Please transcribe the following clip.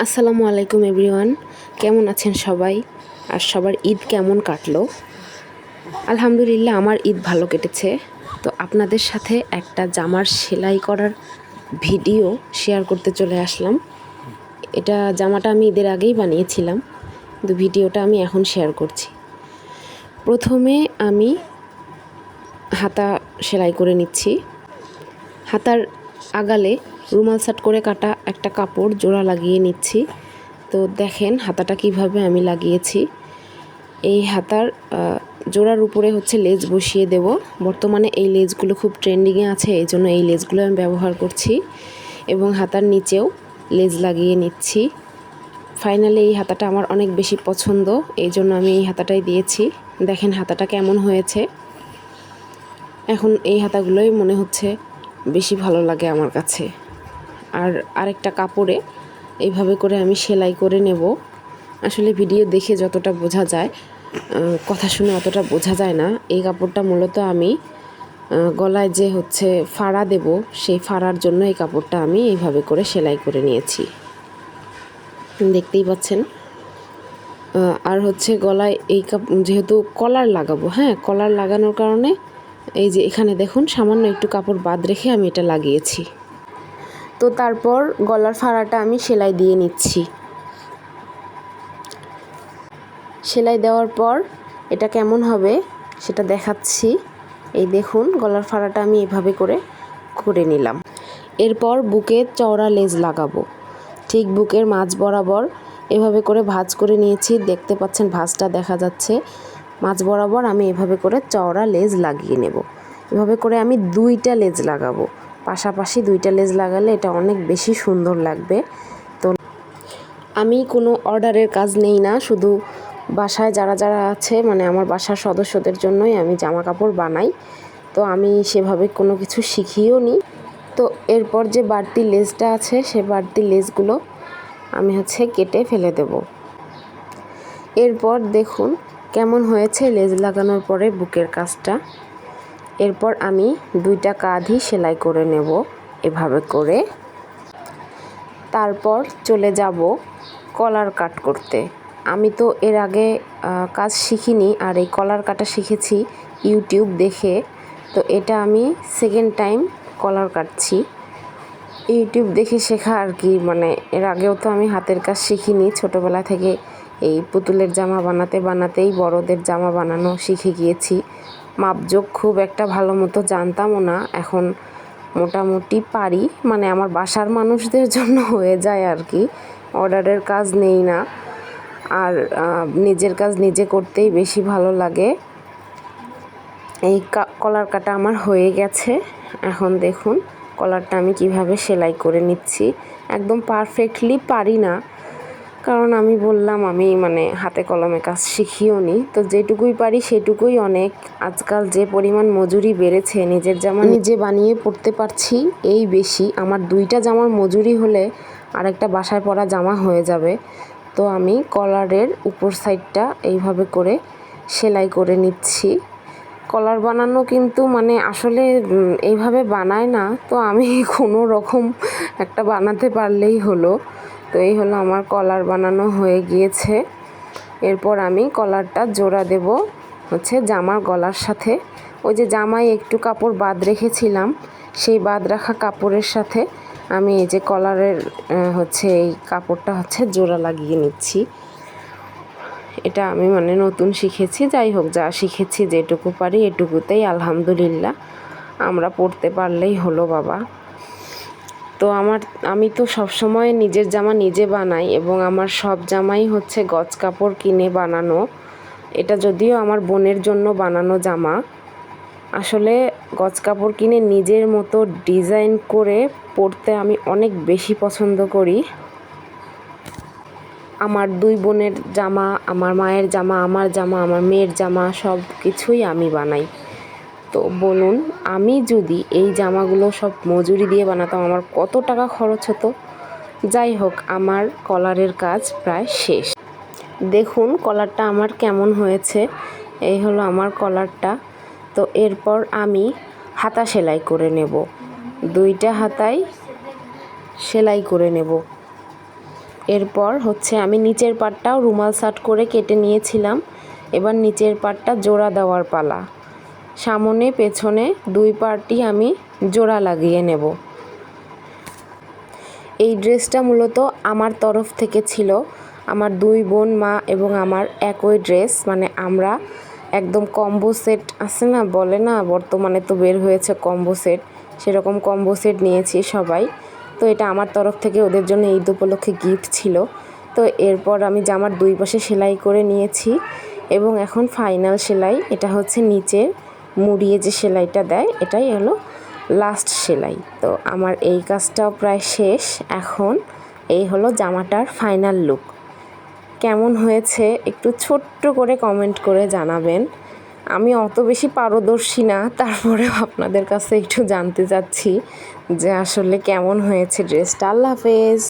আসসালামু আলাইকুম, এভরিওয়ান। কেমন আছেন সবাই? আর সবার ঈদ কেমন কাটলো? আলহামদুলিল্লাহ, আমার ঈদ ভালো কেটেছে। তো আপনাদের সাথে একটা জামার সেলাই করার ভিডিও শেয়ার করতে চলে আসলাম। এটা জামাটা আমি ঈদের আগেই বানিয়েছিলাম। কিন্তু ভিডিওটা আমি এখন শেয়ার করছি। প্রথমে আমি হাতা সেলাই করে নিচ্ছি। হাতার আগালে রুমাল সাট করে কাটা একটা কাপড়, জোড়া লাগিয়ে নিচ্ছি। তো দেখেন হাতাটা কীভাবে আমি লাগিয়েছি। এই হাতার জোড়ার উপরে হচ্ছে লেজ বসিয়ে দেব। বর্তমানে এই লেজগুলো খুব ট্রেন্ডিংয়ে আছে, এই জন্য এই লেজগুলো আমি ব্যবহার করছি। এবং হাতার নিচেও লেজ লাগিয়ে নিচ্ছি। ফাইনালি এই হাতাটা আমার অনেক বেশি পছন্দ, এই জন্য আমি এই হাতাটাই দিয়েছি। দেখেন হাতাটা কেমন হয়েছে। এখন এই হাতাগুলোই মনে হচ্ছে বেশি ভালো লাগে আমার কাছে। আর আরেকটা কাপড়ে এইভাবে করে আমি সেলাই করে নেব। আসলে ভিডিও দেখে যতটা বোঝা যায় কথা শুনে অতটা বোঝা যায় না। এই কাপড়টা মূলত আমি গলায় যে হচ্ছে ফাড়া দেব, সেই ফাড়ার জন্য এই কাপড়টা আমি এইভাবে করে সেলাই করে নিয়েছি। দেখতেই পাচ্ছেন আর হচ্ছে গলায় এই কাপ, যেহেতু কলার লাগাবো হ্যাঁ কলার লাগানোর কারণে এই যে এখানে দেখুন, সামান্য একটু কাপড় বাদ রেখে আমি এটা লাগিয়েছি। তো তারপর গলার ফাড়াটা আমি সেলাই দিয়ে নিচ্ছি। সেলাই দেওয়ার পর এটা কেমন হবে সেটা দেখাচ্ছি। এই দেখুন, গলার ফাড়াটা আমি এভাবে করে করে নিলাম। এরপর বুকে চওড়া লেজ লাগাবো। ঠিক বুকের মাঝ বরাবর এভাবে করে ভাঁজ করে নিয়েছি। দেখতে পাচ্ছেন, ভাঁজটা দেখা যাচ্ছে। মাঝ বরাবর আমি এভাবে করে চওড়া লেজ লাগিয়ে নেব। এভাবে করে আমি দুইটা লেজ লাগাবো। পাশাপাশি দুইটা লেজ লাগালে এটা অনেক বেশি সুন্দর লাগবে। তো আমি কোনো অর্ডারের কাজ নেই না, শুধু বাসায় যারা যারা আছে মানে আমার বাসার সদস্যদের জন্যই আমি জামা কাপড় বানাই। তো আমি সেভাবে কোনো কিছু শিখিও নি। তো এরপর যে বাড়তি লেজটা আছে, সে বাড়তি লেজগুলো আমি হচ্ছে কেটে ফেলে দেব। এরপর দেখুন কেমন হয়েছে লেজ লাগানোর পরে বুকের কাজটা। এরপর আমি দুইটা কাঁধই সেলাই করে নেব এভাবে করে। তারপর চলে যাব কলার কাট করতে। আমি তো এর আগে কাজ শিখিনি আর এই কলার কাটা শিখেছি ইউটিউব দেখে। তো এটা আমি সেকেন্ড টাইম কলার কাটছি। ইউটিউব দেখে শেখা আর কি মানে এর আগেও তো আমি হাতের কাজ শিখিনি। ছোটোবেলা থেকে এই পুতুলের জামা বানাতে বানাতেই বড়দের জামা বানানো শিখে গিয়েছি। মাপজোক খুব একটা ভালো মতো জানতামও না। এখন মোটামুটি পারি। মানে আমার বাসার মানুষদের জন্য হয়ে যায় আর কি। অর্ডারের কাজ নেই না। আর নিজের কাজ নিজে করতেই বেশি ভালো লাগে। এই কলার কাটা আমার হয়ে গেছে। এখন দেখুন কলারটা আমি কীভাবে সেলাই করে নিচ্ছি। একদম পারফেক্টলি পারি না। কারণ আমি বললাম আমি মানে হাতে কলমে কাজ শিখিও নি। তো যেটুকুই পারি সেটুকুই অনেক। আজকাল যে পরিমাণ মজুরি বেড়েছে নিজের জামা নিজে বানিয়ে পরতে পারছি এই বেশি। আমার দুইটা জামার মজুরি হলে আরেকটা বাসায় পরা জামা হয়ে যাবে। তো আমি কলারের উপর সাইডটা এইভাবে করে সেলাই করে নিচ্ছি। কলার বানানো কিন্তু মানে আসলে এইভাবে বানায় না। তো আমি কোনো রকম একটা বানাতে পারলেই হলো। তো এই হলো আমার কলার বানানো হয়ে গিয়েছে। এরপর আমি কলারটা জোড়া দেব হচ্ছে জামার গলার সাথে। ওই যে জামায় একটু কাপড় বাদ রেখেছিলাম, সেই বাদ রাখা কাপড়ের সাথে আমি এই যে কলারের হচ্ছে এই কাপড়টা হচ্ছে জোড়া লাগিয়ে নিচ্ছি। এটা আমি মানে নতুন শিখেছি, যাই হোক যা শিখেছি যেটুকু পারি এটুকুতেই আলহামদুলিল্লাহ। আমরা পড়তে পারলেই হলো বাবা। তো আমার, আমি তো সবসময় নিজের জামা নিজে বানাই এবং আমার সব জামাই হচ্ছে গজ কাপড় কিনে বানানো। এটা যদিও আমার বোনের জন্য বানানো জামা। আসলে গজ কাপড় কিনে নিজের মতো ডিজাইন করে পরতে আমি অনেক বেশি পছন্দ করি। আমার দুই বোনের জামা, আমার মায়ের জামা, আমার জামা, আমার মেয়ের জামা সব কিছুই আমি বানাই। তো বলুন, আমি যদি এই জামাগুলো সব মজুরি দিয়ে বানাতাম, আমার কত টাকা খরচ হতো? যাই হোক, আমার কলারের কাজ প্রায় শেষ। দেখুন কলারটা আমার কেমন হয়েছে। এই হলো আমার কলারটা। তো এরপর আমি হাতা সেলাই করে নেব। দুইটা হাতাই সেলাই করে নেব। এরপর হচ্ছে আমি নিচের পাটটাও রুমাল সাট করে কেটে নিয়েছিলাম। এবার নিচের পাটটা জোড়া দেওয়ার পালা। সামনে পেছনে দুই পার্টি আমি জোড়া লাগিয়ে নেব। এই ড্রেসটা মূলত আমার তরফ থেকে ছিল। আমার দুই বোন, মা এবং আমার একই ড্রেস। মানে আমরা একদম কম্বো সেট আছে না? বলে না? বর্তমানে তো বের হয়েছে কম্বো সেট। সেরকম কম্বো সেট নিয়েছি সবাই। তো এটা আমার তরফ থেকে ওদের জন্য ঈদ উপলক্ষে গিফট ছিল। তো এরপর আমি জামার দুই পাশে সেলাই করে নিয়েছি এবং এখন ফাইনাল সেলাই। এটা হচ্ছে নিচের মুড়িয়ে যে সেলাইটা দেয়, এটাই হলো লাস্ট সেলাই। তো আমার এই কাজটাও প্রায় শেষ। এখন এই হলো জামাটার ফাইনাল লুক কেমন হয়েছে একটু ছোট্ট করে কমেন্ট করে জানাবেন। আমি অত বেশি পারদর্শী না, তারপরেও আপনাদের কাছে একটু জানতে চাচ্ছি যে আসলে কেমন হয়েছে ড্রেসটা আল্লাহ হাফেজ।